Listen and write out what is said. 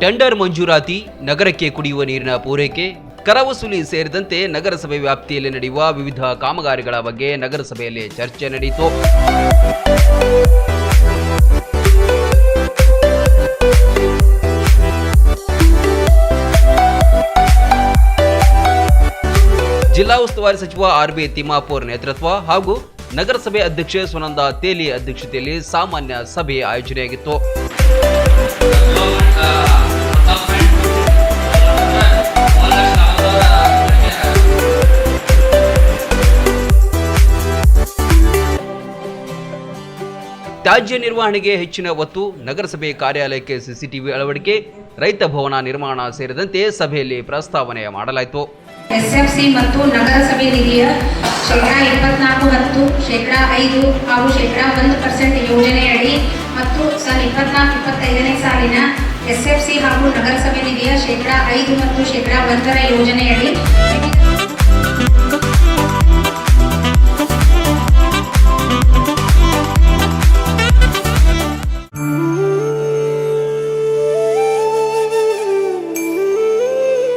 Tender ಮಂಜೂರಾತಿ, ನಗರಕ್ಕೆ ಕುಡಿಯುವ ನೀರಿನ ಪೂರೈಕೆ ಕರ ವಸೂಲಿ ಸೇರಿದಂತೆ ನಗರಸಭೆ ವ್ಯಾಪ್ತಿಯಲ್ಲಿ ನಡೆಯುವ ವಿವಿಧ ಕಾಮಗಾರಿಗಳ ಬಗ್ಗೆ ನಗರಸಭೆಯಲ್ಲಿ ಚರ್ಚೆ ನಡೆಯಿತು ಜಿಲ್ಲಾ ಉಸ್ತುವಾರಿ ಸಚಿವ ಆರ್ ಬಿ ತಿಮ್ಮಾಪುರ್ ನೇತೃತ್ವ ಹಾಗೂ ನಗರಸಭೆ ಅಧ್ಯಕ್ಷೆ ಸುನಂದ ತೇಲಿ ಅಧ್ಯಕ್ಷತೆಯಲ್ಲಿ ಸಾಮಾನ್ಯ ಸಭೆ ಆಯೋಜನೆಯಾಗಿತ್ತು. ತ್ಯಾಜ್ಯ ನಿರ್ವಹಣೆಗೆ ಹೆಚ್ಚಿನ ಒತ್ತು, ನಗರಸಭೆ ಕಾರ್ಯಾಲಯಕ್ಕೆ ಸಿಸಿಟಿವಿ ಅಳವಡಿಕೆ, ರೈತ ಭವನ ನಿರ್ಮಾಣ ಸೇರಿದಂತೆ ಸಭೆಯಲ್ಲಿ ಪ್ರಸ್ತಾವನೆ ಮಾಡಲಾಯಿತು. ಎಸ್ಎಫ್ಸಿ ಮತ್ತು ನಗರಸಭೆ ನಿಧಿಯ ಶೇಕಡ ಇಪ್ಪತ್ನಾಲ್ಕು ಹತ್ತು ಶೇಕಡಾ ಐದು ಹಾಗೂ ಶೇಕಡಾ ಒಂದು ಪರ್ಸೆಂಟ್ ಯೋಜನೆಯಡಿ ಮತ್ತು ಸನ್ ಇಪ್ಪತ್ನಾಲ್ಕು, ಇಪ್ಪತ್ತೈದನೇ ಸಾಲಿನ ಎಸ್ ಎಫ್ ಸಿ ಹಾಗೂ ನಗರಸಭೆ ನಿಧಿಯ ಶೇಕಡಾ ಐದು ಮತ್ತು ಶೇಕಡಾ ಒಂದರ ಯೋಜನೆಯಡಿ